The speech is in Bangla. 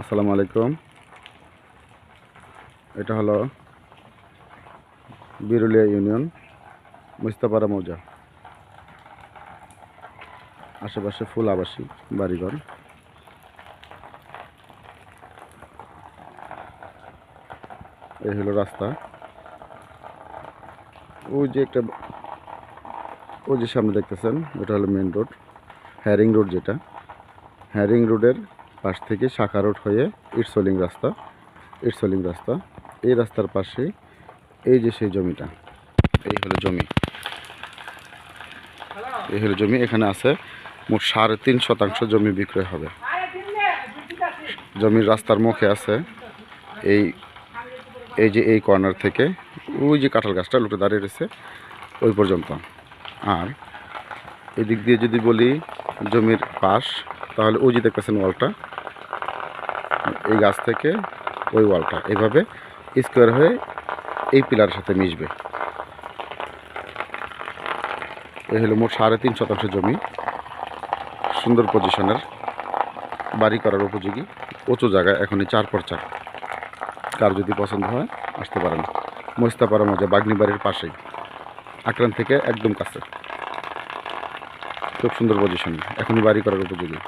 আসসালামু আলাইকুম। এটা হলো বিরুলিয়া ইউনিয়ন মুস্তাপাড়া মৌজা। আশেপাশে ফুল আবাসিক বাড়িঘর। এই হলো রাস্তা। ওই যে একটা, ওই যে সামনে দেখতেছেন এটা হলো মেন রোড হ্যারিং রোড যেটা। হ্যারিং রোডের পাশ থেকে শাখা রোড হয়ে ইটসলিং রাস্তা ইটসলিং রাস্তা। এই রাস্তার পাশে এই যে সেই জমিটা, এই হলো জমি। এই হলো জমি, এখানে আছে মোট সাড়ে তিন শতাংশ জমি বিক্রয় হবে। জমির রাস্তার মুখে আছে এই এই যে এই কর্নার থেকে, ওই যে কাঁঠাল গাছটা লোকে দাঁড়িয়ে রয়েছে ওই পর্যন্ত। আর এদিক দিয়ে যদি বলি জমির পাশ তাহলে ওই যে দেখতেছেন ওয়ালটা, এই গাছ থেকে ওই ওয়ালটা, এভাবে স্কোয়ার হয়ে এই পিলারের সাথে মিশবে। এই হলো মোট সাড়ে তিন শতাংশ জমি, সুন্দর পজিশনের, বাড়ি করার উপযোগী, উঁচু জায়গায় এখনই চার পর চার। কার যদি পছন্দ হয়, আসতে পারেন। মোস্তাপাড়া মজা বাগনি বাড়ির পাশেই, আক্রান্ত থেকে একদম কাছে। খুব সুন্দর পজিশন, এখনই বাড়ি করার উপযোগী।